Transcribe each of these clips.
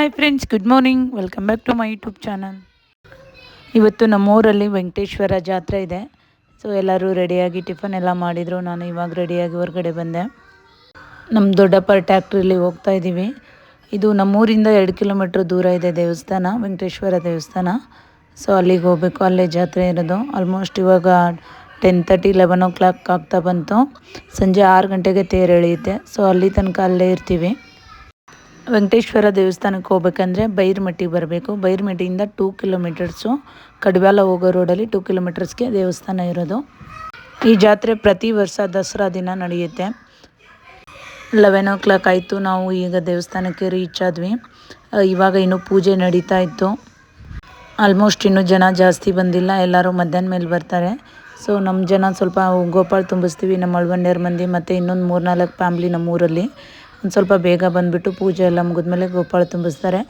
Hi friends good morning welcome back to my YouTube channel ಇವತ್ತು ನಮ್ಮೂರಲ್ಲಿ ವೆಂಕಟೇಶ್ವರ ಜಾತ್ರೆ ಇದೆ. ಸೊ ಎಲ್ಲರೂ ರೆಡಿಯಾಗಿ ಟಿಫನ್ ಎಲ್ಲ ಮಾಡಿದರು. ನಾನು ಇವಾಗ ರೆಡಿಯಾಗಿ ಹೊರಗಡೆ ಬಂದೆ. ನಮ್ಮ ದೊಡ್ಡಪ್ಪ ಟ್ಯಾಕ್ಟ್ರಲ್ಲಿ ಹೋಗ್ತಾ ಇದ್ದೀವಿ. ಇದು ನಮ್ಮೂರಿಂದ ಎರಡು ಕಿಲೋಮೀಟ್ರ್ ದೂರ ಇದೆ ದೇವಸ್ಥಾನ, ವೆಂಕಟೇಶ್ವರ ದೇವಸ್ಥಾನ. ಸೊ ಅಲ್ಲಿಗೆ ಹೋಗಬೇಕು. ಅಲ್ಲೇ ಜಾತ್ರೆ ಇರೋದು. ಆಲ್ಮೋಸ್ಟ್ ಇವಾಗ ten thirty eleven o'clock ಆಗ್ತಾ ಬಂತು. ಸಂಜೆ ಆರು ಗಂಟೆಗೆ ತೇರು ಎಳೆಯುತ್ತೆ. ಸೊ ಅಲ್ಲಿ ತನಕ ಅಲ್ಲೇ ಇರ್ತೀವಿ. ವೆಂಕಟೇಶ್ವರ ದೇವಸ್ಥಾನಕ್ಕೆ ಹೋಗ್ಬೇಕಂದ್ರೆ ಬೈರ್ಮಟ್ಟಿಗೆ ಬರಬೇಕು. ಬೈರ್ಮಟ್ಟಿಯಿಂದ ಟೂ ಕಿಲೋಮೀಟರ್ಸು ಕಡವ್ಯಾಲ ಹೋಗೋ ರೋಡಲ್ಲಿ ಟೂ ಕಿಲೋಮೀಟರ್ಸ್ಗೆ ದೇವಸ್ಥಾನ ಇರೋದು. ಈ ಜಾತ್ರೆ ಪ್ರತಿ ವರ್ಷ ದಸರಾ ದಿನ ನಡೆಯುತ್ತೆ. ಲೆವೆನ್ ಓ ಕ್ಲಾಕ್ ಆಯಿತು, ನಾವು ಈಗ ದೇವಸ್ಥಾನಕ್ಕೆ ರೀಚ್ ಆದ್ವಿ. ಇವಾಗ ಇನ್ನೂ ಪೂಜೆ ನಡೀತಾ ಇತ್ತು. ಆಲ್ಮೋಸ್ಟ್ ಇನ್ನೂ ಜನ ಜಾಸ್ತಿ ಬಂದಿಲ್ಲ, ಎಲ್ಲರೂ ಮಧ್ಯಾಹ್ನ ಮೇಲೆ ಬರ್ತಾರೆ. ಸೊ ನಮ್ಮ ಜನ ಸ್ವಲ್ಪ ಗೋಪಾಲ್ ತುಂಬಿಸ್ತೀವಿ, ನಮ್ಮ ಅಳ್ವಂಡ್ಯರ ಮಂದಿ ಮತ್ತು ಇನ್ನೊಂದು ಮೂರ್ನಾಲ್ಕು ಫ್ಯಾಮ್ಲಿ ನಮ್ಮ ಊರಲ್ಲಿ ಒಂದು ಸ್ವಲ್ಪ ಬೇಗ ಬಂದುಬಿಟ್ಟು ಪೂಜೆ ಎಲ್ಲ ಮುಗಿದ್ಮೇಲೆ ಗೋಪಾಳ ತುಂಬಿಸ್ತಾರೆ.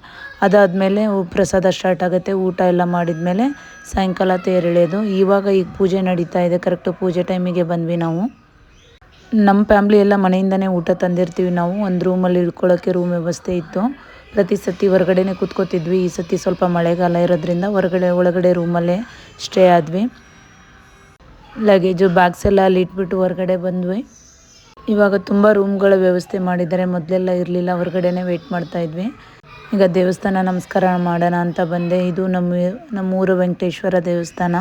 ಅದಾದಮೇಲೆ ಪ್ರಸಾದ ಸ್ಟಾರ್ಟ್ ಆಗುತ್ತೆ. ಊಟ ಎಲ್ಲ ಮಾಡಿದ್ಮೇಲೆ ಸಾಯಂಕಾಲ ತೇರೆಳೆಯೋದು ಇವಾಗ ಈಗ ಪೂಜೆ ನಡೀತಾ ಇದೆ. ಕರೆಕ್ಟು ಪೂಜೆ ಟೈಮಿಗೆ ಬಂದ್ವಿ ನಾವು. ನಮ್ಮ ಫ್ಯಾಮ್ಲಿ ಎಲ್ಲ ಮನೆಯಿಂದನೇ ಊಟ ತಂದಿರ್ತೀವಿ ನಾವು. ಒಂದು ರೂಮಲ್ಲಿ ಇಳ್ಕೊಳ್ಳೋಕ್ಕೆ ರೂಮ್ ವ್ಯವಸ್ಥೆ ಇತ್ತು. ಪ್ರತಿ ಸತಿ ಹೊರಗಡೆನೇ ಕೂತ್ಕೋತಿದ್ವಿ. ಈ ಸತಿ ಸ್ವಲ್ಪ ಮಳೆಗಾಲ ಇರೋದ್ರಿಂದ ಹೊರಗಡೆ, ಒಳಗಡೆ ರೂಮಲ್ಲೇ ಸ್ಟೇ ಆದ್ವಿ. ಲಗೇಜು ಬ್ಯಾಗ್ಸ್ ಎಲ್ಲ ಅಲ್ಲಿ ಇಟ್ಬಿಟ್ಟು ಹೊರಗಡೆ ಬಂದ್ವಿ. ಇವಾಗ ತುಂಬ ರೂಮ್ಗಳ ವ್ಯವಸ್ಥೆ ಮಾಡಿದ್ದಾರೆ. ಮೊದಲೆಲ್ಲ ಇರಲಿಲ್ಲ, ಹೊರಗಡೆನೇ ವೆಯ್ಟ್ ಮಾಡ್ತಾಯಿದ್ವಿ ಈಗ ದೇವಸ್ಥಾನ ನಮಸ್ಕಾರ ಮಾಡೋಣ ಅಂತ ಬಂದೆ. ಇದು ನಮ್ಮ ನಮ್ಮೂರು ವೆಂಕಟೇಶ್ವರ ದೇವಸ್ಥಾನ.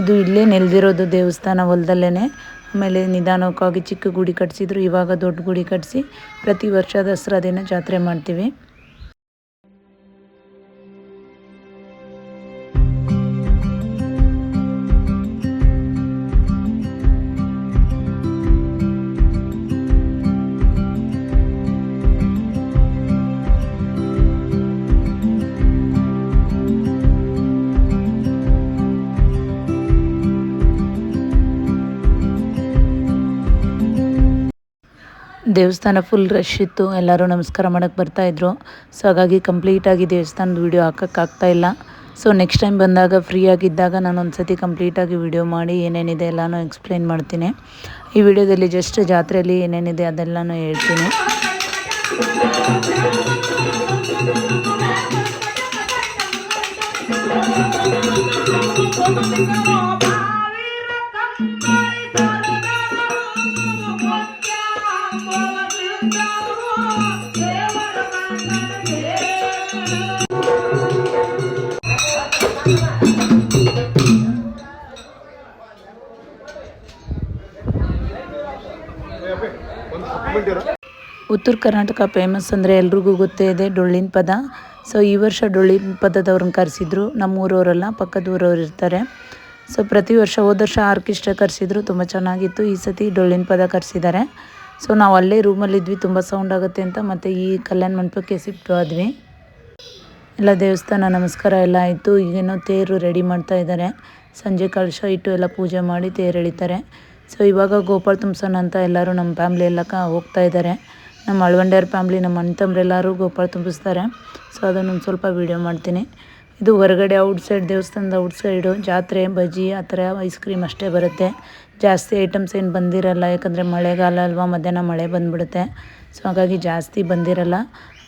ಇದು ಇಲ್ಲೇ ನೆಲೆದಿರೋದು ದೇವಸ್ಥಾನ ಹೊಲದಲ್ಲೇ ಆಮೇಲೆ ನಿಧಾನಕ್ಕಾಗಿ ಚಿಕ್ಕ ಗುಡಿ ಕಟ್ಟಿಸಿದ್ರು ಇವಾಗ ದೊಡ್ಡ ಗುಡಿ ಕಟ್ಟಿಸಿ ಪ್ರತಿ ವರ್ಷ ದಸರಾ ದಿನ ಜಾತ್ರೆ ಮಾಡ್ತೀವಿ. ದೇವಸ್ಥಾನ ಫುಲ್ ರಶ್ ಇತ್ತು. ಎಲ್ಲರೂ ನಮಸ್ಕಾರ ಮಾಡೋಕ್ಕೆ ಬರ್ತಾಯಿದ್ರು ಸೊ ಹಾಗಾಗಿ ಕಂಪ್ಲೀಟಾಗಿ ದೇವಸ್ಥಾನದ ವೀಡಿಯೋ ಹಾಕೋಕ್ಕಾಗ್ತಾ ಇಲ್ಲ. ಸೊ ನೆಕ್ಸ್ಟ್ ಟೈಮ್ ಬಂದಾಗ ಫ್ರೀ ಆಗಿದ್ದಾಗ ನಾನು ಒಂದು ಸತಿ ಕಂಪ್ಲೀಟಾಗಿ ವಿಡಿಯೋ ಮಾಡಿ ಏನೇನಿದೆ ಎಲ್ಲನೂ ಎಕ್ಸ್ಪ್ಲೈನ್ ಮಾಡ್ತೀನಿ. ಈ ವಿಡಿಯೋದಲ್ಲಿ ಜಸ್ಟ್ ಜಾತ್ರೆಯಲ್ಲಿ ಏನೇನಿದೆ ಅದೆಲ್ಲನೂ ಹೇಳ್ತೀನಿ. ಉತ್ತರ ಕರ್ನಾಟಕ ಫೇಮಸ್ ಅಂದರೆ ಎಲ್ರಿಗೂ ಗೊತ್ತೇ ಇದೆ, ಡೊಳ್ಳಿನ ಪದ. ಸೊ ಈ ವರ್ಷ ಡೊಳ್ಳಿನ ಪದದವ್ರನ್ನ ಕರೆಸಿದ್ರು. ನಮ್ಮೂರವರೆಲ್ಲ ಪಕ್ಕದ ಊರವ್ರು ಇರ್ತಾರೆ. ಸೊ ಪ್ರತಿ ವರ್ಷ ಹೋದ ವರ್ಷ ಆರ್ಕೆಸ್ಟ್ರಾ ಕರೆಸಿದ್ರು. ತುಂಬ ಚೆನ್ನಾಗಿತ್ತು. ಈ ಸತಿ ಡೊಳ್ಳಿನ ಪದ ಕರೆಸಿದ್ದಾರೆ. ಸೊ ನಾವು ಅಲ್ಲೇ ರೂಮಲ್ಲಿದ್ವಿ. ತುಂಬ ಸೌಂಡ್ ಆಗುತ್ತೆ ಅಂತ ಮತ್ತು ಈ ಕಲ್ಯಾಣ ಮಂಟಪಕ್ಕೆ ಶಿಫ್ಟ್ ಆದ್ವಿ. ಎಲ್ಲ ದೇವಸ್ಥಾನ ನಮಸ್ಕಾರ ಎಲ್ಲ ಆಯಿತು. ಈಗೇನೋ ತೇರು ರೆಡಿ ಮಾಡ್ತಾ ಇದ್ದಾರೆ. ಸಂಜೆ ಕಳಶ ಇಟ್ಟು ಎಲ್ಲ ಪೂಜೆ ಮಾಡಿ ತೇರು ಎಳಿತಾರೆ. ಸೊ ಇವಾಗ ಗೋಪಾಲ್ ತುಂಬಸನ್ ಅಂತ ಎಲ್ಲರೂ ನಮ್ಮ ಫ್ಯಾಮ್ಲಿ ಎಲ್ಲ ಕ ಹೋಗ್ತಾ ಇದ್ದಾರೆ. ನಮ್ಮ ಅಳ್ವಂಡ್ಯರ ಫ್ಯಾಮ್ಲಿ, ನಮ್ಮ ಅಣ್ಣ ತಮ್ಮರೆಲ್ಲರೂ ಗೋಪಾಳ ತುಂಬಿಸ್ತಾರೆ. ಸೊ ಅದನ್ನೊಂದು ಸ್ವಲ್ಪ ವೀಡಿಯೋ ಮಾಡ್ತೀನಿ. ಇದು ಹೊರಗಡೆ ಔಟ್ ಸೈಡ್ ದೇವಸ್ಥಾನದ ಔಟ್ ಸೈಡು ಜಾತ್ರೆ ಬಜ್ಜಿ ಆ ಥರ ಐಸ್ ಕ್ರೀಮ್ ಅಷ್ಟೇ ಬರುತ್ತೆ. ಜಾಸ್ತಿ ಐಟಮ್ಸ್ ಏನು ಬಂದಿರಲ್ಲ, ಯಾಕಂದರೆ ಮಳೆಗಾಲ ಅಲ್ವಾ, ಮಧ್ಯಾಹ್ನ ಮಳೆ ಬಂದುಬಿಡುತ್ತೆ. ಸೊ ಹಾಗಾಗಿ ಜಾಸ್ತಿ ಬಂದಿರಲ್ಲ.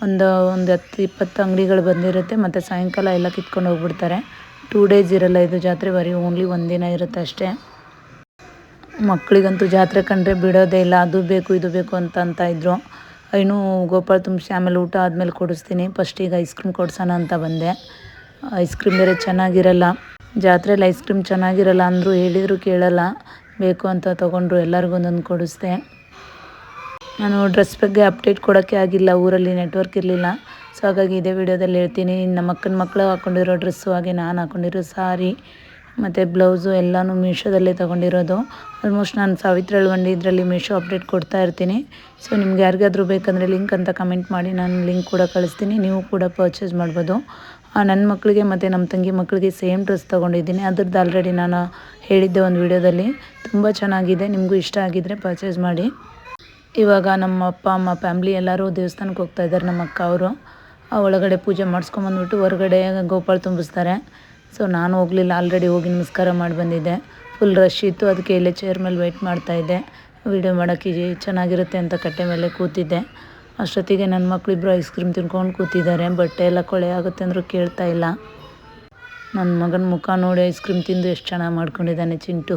ಒಂದು ಒಂದು ಹತ್ತು ಇಪ್ಪತ್ತು ಅಂಗಡಿಗಳು ಬಂದಿರುತ್ತೆ, ಮತ್ತು ಸಾಯಂಕಾಲ ಎಲ್ಲ ಕಿತ್ಕೊಂಡು ಹೋಗ್ಬಿಡ್ತಾರೆ. ಟೂ ಡೇಸ್ ಇರಲ್ಲ ಇದು ಜಾತ್ರೆ, ಬರೀ ಓನ್ಲಿ ಒಂದಿನ ಇರುತ್ತೆ ಅಷ್ಟೇ. ಮಕ್ಕಳಿಗಂತೂ ಜಾತ್ರೆ ಕಂಡ್ರೆ ಬಿಡೋದೇ ಇಲ್ಲ, ಅದು ಬೇಕು, ಇದು ಬೇಕು ಅಂತ ಅಂತ ಇದ್ದರು ಇನ್ನೂ ಗೋಪಾಲ್ ತುಂಬಿಸಿ ಆಮೇಲೆ ಊಟ ಆದಮೇಲೆ ಕೊಡಿಸ್ತೀನಿ. ಫಸ್ಟಿಗೆ ಐಸ್ ಕ್ರೀಮ್ ಕೊಡ್ಸೋಣ ಅಂತ ಬಂದೆ. ಐಸ್ ಕ್ರೀಮ್ ಬೇರೆ ಚೆನ್ನಾಗಿರಲ್ಲ. ಜಾತ್ರೆಯಲ್ಲಿ ಐಸ್ ಕ್ರೀಮ್ ಚೆನ್ನಾಗಿರಲ್ಲ ಅಂದರೂ ಹೇಳಿದರು ಕೇಳಲ್ಲ. ಬೇಕು ಅಂತ ತೊಗೊಂಡ್ರು ಎಲ್ಲರಿಗೂ ಒಂದೊಂದು ಕೊಡಿಸ್ದೆ. ನಾನು ಡ್ರೆಸ್ ಬಗ್ಗೆ ಅಪ್ಡೇಟ್ ಕೊಡೋಕ್ಕೆ ಆಗಿಲ್ಲ. ಊರಲ್ಲಿ ನೆಟ್ವರ್ಕ್ ಇರಲಿಲ್ಲ. ಸೊ ಹಾಗಾಗಿ ಇದೇ ವಿಡಿಯೋದಲ್ಲಿ ಹೇಳ್ತೀನಿ. ನಮ್ಮ ಅಕ್ಕನ ಮಕ್ಕಳು ಹಾಕ್ಕೊಂಡಿರೋ ಡ್ರೆಸ್ಸು ಹಾಗೆ ನಾನು ಹಾಕ್ಕೊಂಡಿರೋ ಸಾರಿ ಮತ್ತು ಬ್ಲೌಸು ಎಲ್ಲನೂ ಮೀಶೋದಲ್ಲೇ ತೊಗೊಂಡಿರೋದು. ಆಲ್ಮೋಸ್ಟ್ ನಾನು ಸಾವಿತ್ರಿ ಅಳ್ವಂಡಿ ಇದರಲ್ಲಿ ಮೀಶೋ ಅಪ್ಡೇಟ್ ಕೊಡ್ತಾ ಇರ್ತೀನಿ. ಸೊ ನಿಮ್ಗೆ ಯಾರಿಗಾದರೂ ಬೇಕಂದರೆ ಲಿಂಕ್ ಅಂತ ಕಮೆಂಟ್ ಮಾಡಿ, ನಾನು ಲಿಂಕ್ ಕೂಡ ಕಳಿಸ್ತೀನಿ. ನೀವು ಕೂಡ ಪರ್ಚೇಸ್ ಮಾಡ್ಬೋದು. ನನ್ನ ಮಕ್ಕಳಿಗೆ ಮತ್ತು ನಮ್ಮ ತಂಗಿ ಮಕ್ಕಳಿಗೆ ಸೇಮ್ ಡ್ರೆಸ್ ತೊಗೊಂಡಿದ್ದೀನಿ. ಅದ್ರದ್ದು ಆಲ್ರೆಡಿ ನಾನು ಹೇಳಿದ್ದೆ ಒಂದು ವಿಡಿಯೋದಲ್ಲಿ. ತುಂಬ ಚೆನ್ನಾಗಿದೆ, ನಿಮಗೂ ಇಷ್ಟ ಆಗಿದ್ದರೆ ಪರ್ಚೇಸ್ ಮಾಡಿ. ಇವಾಗ ನಮ್ಮ ಅಪ್ಪ, ಅಮ್ಮ ಫ್ಯಾಮ್ಲಿ ಎಲ್ಲರೂ ದೇವಸ್ಥಾನಕ್ಕೆ ಹೋಗ್ತಾ ಇದ್ದಾರೆ, ನಮ್ಮ ಅಕ್ಕ ಅವರು. ಒಳಗಡೆ ಪೂಜೆ ಮಾಡಿಸ್ಕೊಂಬಂದ್ಬಿಟ್ಟು ಹೊರಗಡೆ ಗೋಪಾಲ್ ತುಂಬಿಸ್ತಾರೆ. ಸೊ ನಾನು ಹೋಗಲಿಲ್ಲ. ಆಲ್ರೆಡಿ ಹೋಗಿ ನಮಸ್ಕಾರ ಮಾಡಿ ಬಂದಿದ್ದೆ. ಫುಲ್ ರಶ್ ಇತ್ತು. ಅದಕ್ಕೆ ಇಲ್ಲೇ ಚೇರ್ ಮೇಲೆ ವೆಯ್ಟ್ ಮಾಡ್ತಾಯಿದ್ದೆ ವೀಡಿಯೋ ಮಾಡೋಕ್ಕೆ ಚೆನ್ನಾಗಿರುತ್ತೆ ಅಂತ ಕಟ್ಟೆ ಮೇಲೆ ಕೂತಿದ್ದೆ. ಅಷ್ಟೊತ್ತಿಗೆ ನನ್ನ ಮಕ್ಕಳಿಬ್ಬರು ಐಸ್ ಕ್ರೀಮ್ ತಿನ್ಕೊಂಡು ಕೂತಿದ್ದಾರೆ. ಬಟ್ಟೆ ಎಲ್ಲ ಕೊಳೆ ಆಗುತ್ತೆ ಅಂದರೂ ಕೇಳ್ತಾ ಇಲ್ಲ. ನನ್ನ ಮಗನ ಮುಖ ನೋಡಿ ಐಸ್ ಕ್ರೀಮ್ ತಿಂದು ಎಷ್ಟು ಚೆನ್ನಾಗಿ ಮಾಡ್ಕೊಂಡಿದ್ದಾನೆ ಚಿಂಟು.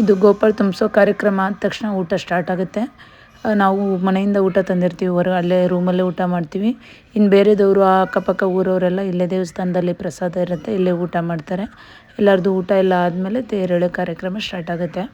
ಇದು ಗೋಪಾಲ್ ತುಂಬಿಸೋ ಕಾರ್ಯಕ್ರಮ. ಆದ ತಕ್ಷಣ ಊಟ ಸ್ಟಾರ್ಟ್ ಆಗುತ್ತೆ. ನಾವು ಮನೆಯಿಂದ ಊಟ ತಂದಿರ್ತೀವಿ, ಹೊರ ಅಲ್ಲೇ ರೂಮಲ್ಲೇ ಊಟ ಮಾಡ್ತೀವಿ. ಇನ್ನು ಬೇರೆದವರು ಅಕ್ಕಪಕ್ಕ ಊರವರೆಲ್ಲ ಇಲ್ಲೇ ದೇವಸ್ಥಾನದಲ್ಲಿ ಪ್ರಸಾದ ಇರುತ್ತೆ, ಇಲ್ಲೇ ಊಟ ಮಾಡ್ತಾರೆ. ಎಲ್ಲರದ್ದು ಊಟ ಎಲ್ಲ ಆದಮೇಲೆ ತೇರೆಳೆ ಕಾರ್ಯಕ್ರಮ ಸ್ಟಾರ್ಟ್ ಆಗುತ್ತೆ.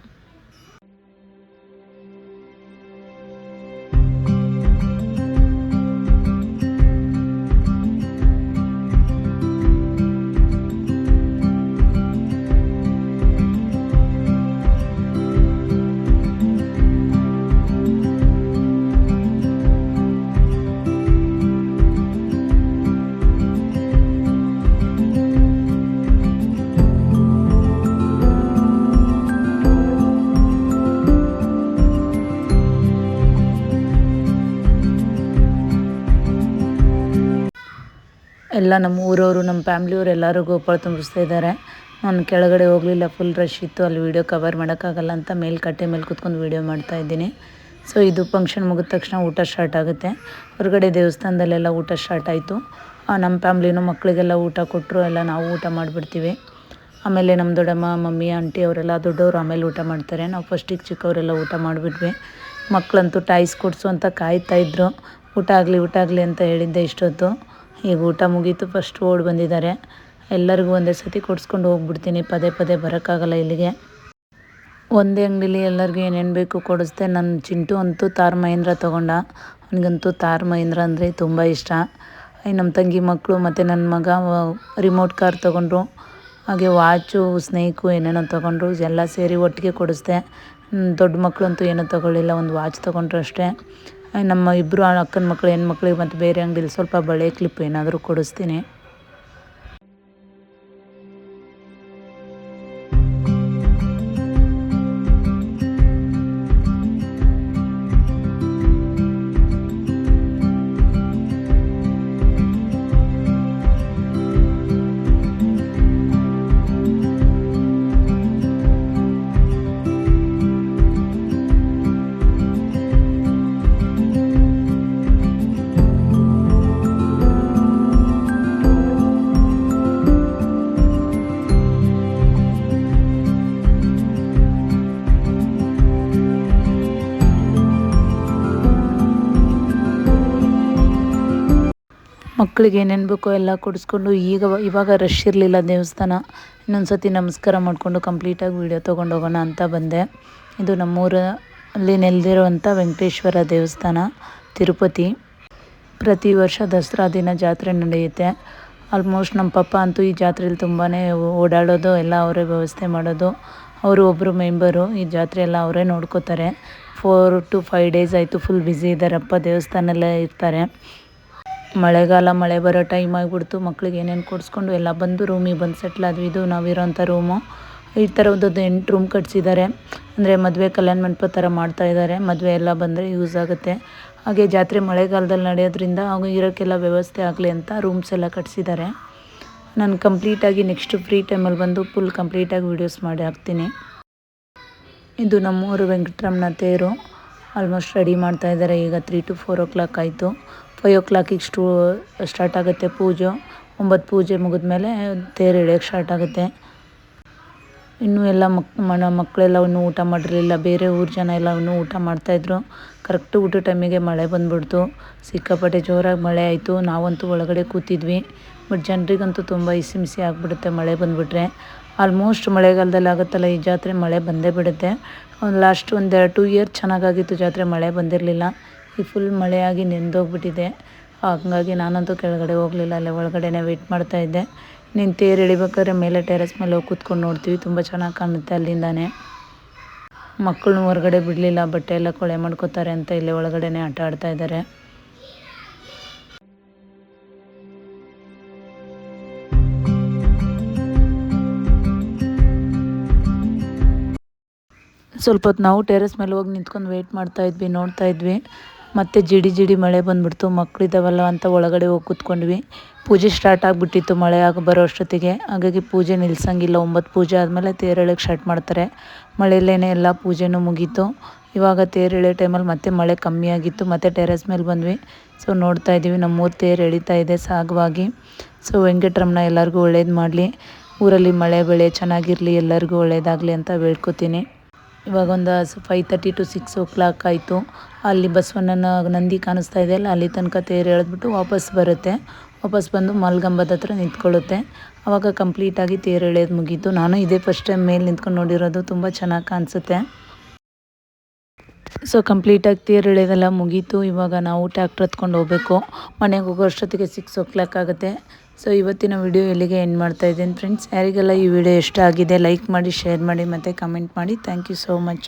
ಎಲ್ಲ ನಮ್ಮ ಊರವರು, ನಮ್ಮ ಫ್ಯಾಮ್ಲಿಯವ್ರು ಎಲ್ಲರೂ ಗೋಪಾಳ ತುಂಬಿಸ್ತಾ ಇದ್ದಾರೆ. ನಾನು ಕೆಳಗಡೆ ಹೋಗಲಿಲ್ಲ ಫುಲ್ ರಶ್ ಇತ್ತು. ಅಲ್ಲಿ ವೀಡಿಯೋ ಕವರ್ ಮಾಡೋಕ್ಕಾಗಲ್ಲ ಅಂತ ಮೇಲೆ ಕಟ್ಟೆ ಮೇಲೆ ಕೂತ್ಕೊಂಡು ವೀಡಿಯೋ ಮಾಡ್ತಾಯಿದ್ದೀನಿ ಸೊ ಇದು ಫಂಕ್ಷನ್ ಮುಗಿದ ತಕ್ಷಣ ಊಟ ಸ್ಟಾರ್ಟ್ ಆಗುತ್ತೆ. ಹೊರಗಡೆ ದೇವಸ್ಥಾನದಲ್ಲೆಲ್ಲ ಊಟ ಸ್ಟಾರ್ಟ್ ಆಯಿತು. ನಮ್ಮ ಫ್ಯಾಮ್ಲಿನೂ ಮಕ್ಕಳಿಗೆಲ್ಲ ಊಟ ಕೊಟ್ಟರು. ಎಲ್ಲ ನಾವು ಊಟ ಮಾಡಿಬಿಡ್ತೀವಿ. ಆಮೇಲೆ ನಮ್ಮ ದೊಡ್ಡಮ್ಮ, ಮಮ್ಮಿ ಆಂಟಿ ಅವರೆಲ್ಲ ದೊಡ್ಡವರು ಆಮೇಲೆ ಊಟ ಮಾಡ್ತಾರೆ. ನಾವು ಫಸ್ಟಿಗೆ ಚಿಕ್ಕವರೆಲ್ಲ ಊಟ ಮಾಡಿಬಿಟ್ವಿ. ಮಕ್ಕಳಂತೂ ಟಾಯ್ಸ್ ಕೊಡಿಸು ಅಂತ ಕಾಯ್ತಾಯಿದ್ರು ಊಟ ಆಗಲಿ ಊಟ ಆಗಲಿ ಅಂತ ಹೇಳಿದ್ದೆ ಇಷ್ಟೊತ್ತು. ಈಗ ಊಟ ಮುಗೀತು ಫಸ್ಟ್ ಓಡಿ ಬಂದಿದ್ದಾರೆ. ಎಲ್ಲರಿಗೂ ಒಂದೇ ಸತಿ ಕೊಡಿಸ್ಕೊಂಡು ಹೋಗ್ಬಿಡ್ತೀನಿ. ಪದೇ ಪದೇ ಬರೋಕ್ಕಾಗಲ್ಲ ಇಲ್ಲಿಗೆ. ಒಂದೇ ಅಂಗಡಿಲಿ ಎಲ್ಲರಿಗೂ ಏನೇನು ಬೇಕು ಕೊಡಿಸ್ದೆ. ನನ್ನ ಚಿಂಟು ಅಂತೂ ತಾರ್ ಮಹೇಂದ್ರ ತೊಗೊಂಡ. ಅವನಿಗಂತೂ ತಾರ್ ಮಹೇಂದ್ರ ಅಂದರೆ ತುಂಬ ಇಷ್ಟ. ನಮ್ಮ ತಂಗಿ ಮಕ್ಕಳು ಮತ್ತು ನನ್ನ ಮಗ ರಿಮೋಟ್ ಕಾರ್ ತೊಗೊಂಡ್ರು. ಹಾಗೆ ವಾಚು ಸ್ನೇಕು ಏನೇನೋ ತೊಗೊಂಡ್ರು. ಎಲ್ಲ ಸೇರಿ ಒಟ್ಟಿಗೆ ಕೊಡಿಸ್ದೆ. ದೊಡ್ಡ ಮಕ್ಕಳಂತೂ ಏನೂ ತೊಗೊಳ್ಳಿಲ್ಲ. ಒಂದು ವಾಚ್ ತೊಗೊಂಡ್ರು ಅಷ್ಟೇ. ನಮ್ಮ ಇಬ್ಬರು ಅಕ್ಕನ ಮಕ್ಕಳು ಹೆಣ್ಮಕ್ಳಿಗೆ ಮತ್ತು ಬೇರೆ ಅಂಗಡಿಲಿ ಸ್ವಲ್ಪ ಬಳೆ ಕ್ಲಿಪ್ ಏನಾದರೂ ಕೊಡಿಸ್ತೀನಿ. ಮಕ್ಕಳಿಗೆ ಏನೇನು ಬೇಕೋ ಎಲ್ಲ ಕೊಡಿಸ್ಕೊಂಡು ಈಗ ಇವಾಗ ರಶ್ ಇರಲಿಲ್ಲ ದೇವಸ್ಥಾನ ಇನ್ನೊಂದು ಸತಿ ನಮಸ್ಕಾರ ಮಾಡಿಕೊಂಡು ಕಂಪ್ಲೀಟಾಗಿ ವೀಡಿಯೋ ತೊಗೊಂಡು ಹೋಗೋಣ ಅಂತ ಬಂದೆ. ಇದು ನಮ್ಮೂರಲ್ಲಿ ನೆಲೆದಿರುವಂಥ ವೆಂಕಟೇಶ್ವರ ದೇವಸ್ಥಾನ, ತಿರುಪತಿ. ಪ್ರತಿ ವರ್ಷ ದಸರಾ ದಿನ ಜಾತ್ರೆ ನಡೆಯುತ್ತೆ. ಆಲ್ಮೋಸ್ಟ್ ನಮ್ಮ ಪಪ್ಪ ಅಂತೂ ಈ ಜಾತ್ರೆಯಲ್ಲಿ ತುಂಬಾ ಓಡಾಡೋದು, ಎಲ್ಲ ಅವರೇ ವ್ಯವಸ್ಥೆ ಮಾಡೋದು. ಅವರು ಒಬ್ಬರು ಮೆಂಬರು ಈ ಜಾತ್ರೆ ಎಲ್ಲ ಅವರೇ ನೋಡ್ಕೋತಾರೆ. ಫೋರ್ ಟು ಫೈವ್ ಡೇಸ್ ಆಯಿತು ಫುಲ್ ಬ್ಯುಸಿ ಇದ್ದಾರಪ್ಪ ದೇವಸ್ಥಾನಲ್ಲೇ ಇರ್ತಾರೆ. ಮಳೆಗಾಲ, ಮಳೆ ಬರೋ ಟೈಮ್ ಆಗಿಬಿಡ್ತು. ಮಕ್ಳಿಗೆ ಏನೇನು ಕೊಡಿಸ್ಕೊಂಡು ಎಲ್ಲ ಬಂದು ರೂಮಿಗೆ ಬಂದು ಸೆಟ್ಲ್ ಆದ್ವಿ. ಇದು ನಾವಿರೋಂಥ ರೂಮು ಈ ಥರದ್ದು ಎಂಟು ರೂಮ್ ಕಟ್ಸಿದ್ದಾರೆ. ಅಂದರೆ ಮದುವೆ, ಕಲ್ಯಾಣ ಮಂಟಪ ಥರ ಮಾಡ್ತಾಯಿದ್ದಾರೆ ಮದುವೆ ಎಲ್ಲ ಬಂದರೆ ಯೂಸ್ ಆಗುತ್ತೆ. ಹಾಗೆ ಜಾತ್ರೆ ಮಳೆಗಾಲದಲ್ಲಿ ನಡೆಯೋದ್ರಿಂದ ಹಾಗೂ ಇರೋಕ್ಕೆಲ್ಲ ವ್ಯವಸ್ಥೆ ಆಗಲಿ ಅಂತ ರೂಮ್ಸ್ ಎಲ್ಲ ಕಟ್ಸಿದ್ದಾರೆ. ನಾನು ಕಂಪ್ಲೀಟಾಗಿ ನೆಕ್ಸ್ಟ್ ಫ್ರೀ ಟೈಮಲ್ಲಿ ಬಂದು ಫುಲ್ ಕಂಪ್ಲೀಟಾಗಿ ವೀಡಿಯೋಸ್ ಮಾಡಿ ಹಾಕ್ತೀನಿ. ಇದು ನಮ್ಮೂರು ವೆಂಕಟರಮಣ ತೇರು. ಆಲ್ಮೋಸ್ಟ್ ರೆಡಿ ಮಾಡ್ತಾ ಇದ್ದಾರೆ. ಈಗ three to four o'clock ಆಯಿತು. ಫೈವ್ ಓ ಕ್ಲಾಕಿಗೆ ಸ್ಟೂ ಸ್ಟಾರ್ಟ್ ಆಗುತ್ತೆ ಪೂಜೆ. ಒಂಬತ್ತು ಪೂಜೆ ಮುಗಿದ ಮೇಲೆ ತೇರು ಎಳೆಯೋಕ್ಕೆ ಸ್ಟಾರ್ಟ್ ಆಗುತ್ತೆ. ಇನ್ನೂ ಎಲ್ಲ ಮಕ್ ಮನ ಮಕ್ಕಳೆಲ್ಲ ಇನ್ನೂ ಊಟ ಮಾಡಿರಲಿಲ್ಲ. ಬೇರೆ ಊರು ಜನ ಎಲ್ಲ ಇನ್ನೂ ಊಟ ಮಾಡ್ತಾಯಿದ್ರು ಕರೆಕ್ಟ್ ಊಟ ಟೈಮಿಗೆ ಮಳೆ ಬಂದುಬಿಡ್ತು. ಸಿಕ್ಕಾಪಟ್ಟೆ ಜೋರಾಗಿ ಮಳೆ ಆಯಿತು. ನಾವಂತೂ ಒಳಗಡೆ ಕೂತಿದ್ವಿ. ಬಟ್ ಜನರಿಗಂತೂ ತುಂಬ ಇಸಿ ಮಿಸಿ ಆಗಿಬಿಡುತ್ತೆ ಮಳೆ ಬಂದುಬಿಟ್ರೆ. ಆಲ್ಮೋಸ್ಟ್ ಮಳೆಗಾಲದಲ್ಲಿ ಆಗುತ್ತಲ್ಲ, ಈ ಜಾತ್ರೆ ಮಳೆ ಬಂದೇ ಬಿಡುತ್ತೆ. ಒಂದು ಲಾಸ್ಟ್ ಒಂದು ಟೂ ಇಯರ್ ಚೆನ್ನಾಗಾಗಿತ್ತು ಜಾತ್ರೆ ಮಳೆ ಬಂದಿರಲಿಲ್ಲ. ಈ ಫುಲ್ ಮಳೆಯಾಗಿ ನೆಂದೋಗ್ಬಿಟ್ಟಿದೆ. ಹಾಗಾಗಿ ನಾನಂತೂ ಕೆಳಗಡೆ ಹೋಗಲಿಲ್ಲ, ಅಲ್ಲೇ ಒಳಗಡೆನೇ ವೆಯ್ಟ್ ಮಾಡ್ತಾಯಿದ್ದೆ ನೀನು ತೇರು ಎಳಿಬೇಕಾದ್ರೆ ಮೇಲೆ ಟೆರೆಸ್ ಮೇಲೆ ಹೋಗಿ ಕೂತ್ಕೊಂಡು ನೋಡ್ತೀವಿ, ತುಂಬ ಚೆನ್ನಾಗಿ ಕಾಣುತ್ತೆ ಅಲ್ಲಿಂದಾನೆ. ಮಕ್ಕಳನ್ನ ಹೊರಗಡೆ ಬಿಡಲಿಲ್ಲ, ಬಟ್ಟೆ ಎಲ್ಲ ಕೊಳೆ ಮಾಡ್ಕೋತಾರೆ ಅಂತ ಇಲ್ಲೇ ಒಳಗಡೆನೇ ಆಟ ಆಡ್ತಾ ಇದ್ದಾರೆ ಸ್ವಲ್ಪ ಹೊತ್ತು ನಾವು ಟೆರೆಸ್ ಮೇಲೆ ಹೋಗಿ ನಿಂತ್ಕೊಂಡು ವೆಯ್ಟ್ ಮಾಡ್ತಾ ಇದ್ವಿ, ನೋಡ್ತಾ ಇದ್ವಿ. ಮತ್ತು ಜಿಡಿ ಜಿಡಿ ಮಳೆ ಬಂದುಬಿಡ್ತು. ಮಕ್ಕಳಿದ್ದಾವಲ್ಲ ಅಂತ ಒಳಗಡೆ ಹೋಗಿ ಕೂತ್ಕೊಂಡ್ವಿ. ಪೂಜೆ ಸ್ಟಾರ್ಟ್ ಆಗಿಬಿಟ್ಟಿತ್ತು ಮಳೆ ಆಗಿ ಬರೋ ಅಷ್ಟೊತ್ತಿಗೆ. ಹಾಗಾಗಿ ಪೂಜೆ ನಿಲ್ಸಂಗಿಲ್ಲ. ಒಂಬತ್ತು ಪೂಜೆ ಆದಮೇಲೆ ತೇರಳಕ್ಕೆ ಸ್ಟಾರ್ಟ್ ಮಾಡ್ತಾರೆ. ಮಳೆಯಲ್ಲೇ ಎಲ್ಲ ಪೂಜೆನೂ ಮುಗೀತು. ಇವಾಗ ತೇರು ಎಳೆಯೋ ಟೈಮಲ್ಲಿ ಮತ್ತೆ ಮಳೆ ಕಮ್ಮಿ ಆಗಿತ್ತು. ಮತ್ತು ಟೆರೆಸ್ ಮೇಲೆ ಬಂದ್ವಿ. ಸೊ ನೋಡ್ತಾ ಇದ್ದೀವಿ. ನಮ್ಮೂರು ತೇರು ಎಳಿತಾ ಇದೆ ಸಾಗವಾಗಿ. ಸೊ ವೆಂಕಟರಮಣ ಎಲ್ಲರಿಗೂ ಒಳ್ಳೇದು ಮಾಡಲಿ. ಊರಲ್ಲಿ ಮಳೆ ಬೆಳೆ ಚೆನ್ನಾಗಿರಲಿ. ಎಲ್ಲರಿಗೂ ಒಳ್ಳೇದಾಗಲಿ ಅಂತ ಬೇಡ್ಕೋತೀನಿ ಇವಾಗ ಒಂದು five thirty to six o'clock ಆಯಿತು. ಅಲ್ಲಿ ಬಸವಣ್ಣನ ನಂದಿ ಕಾಣಿಸ್ತಾ ಇದೆಯಲ್ಲ ಅಲ್ಲಿ ತನಕ ತೇರು ಎಳೆದ್ಬಿಟ್ಟು ವಾಪಸ್ ಬರುತ್ತೆ. ವಾಪಸ್ ಬಂದು ಮಲ್ಗಂಬದ ಹತ್ರ ನಿಂತ್ಕೊಳ್ಳುತ್ತೆ. ಆವಾಗ ಕಂಪ್ಲೀಟಾಗಿ ತೇರು ಎಳೆಯೋದು ಮುಗೀತು. ನಾನು ಇದೇ ಫಸ್ಟ್ ಟೈಮ್ ಮೇಲೆ ನಿಂತ್ಕೊಂಡು ನೋಡಿರೋದು. ತುಂಬ ಚೆನ್ನಾಗಿ ಕಾಣಿಸುತ್ತೆ. ಸೊ ಕಂಪ್ಲೀಟಾಗಿ ತೇರು ಎಳೆಯೋದೆಲ್ಲ ಮುಗೀತು. ಇವಾಗ ನಾವು ಟ್ಯಾಕ್ಟ್ರ್ ಹತ್ಕೊಂಡು ಹೋಗಬೇಕು. ಮನೆಗೆ ಹೋಗೋ ಅಷ್ಟೊತ್ತಿಗೆ ಸಿಕ್ಸ್ ಓ ಕ್ಲಾಕ್ ಆಗುತ್ತೆ. ಸೊ ಇವತ್ತಿನ ವಿಡಿಯೋ ಎಲ್ಲಿಗೆ ಎಂಡ್ ಮಾಡ್ತಾ ಇದ್ದೀನಿ ಫ್ರೆಂಡ್ಸ್ ಯಾರಿಗೆಲ್ಲ ಈ ವಿಡಿಯೋ ಇಷ್ಟ ಆಗಿದೆ ಲೈಕ್ ಮಾಡಿ ಶೇರ್ ಮಾಡಿ ಮತ್ತು ಕಮೆಂಟ್ ಮಾಡಿ. Thank you so much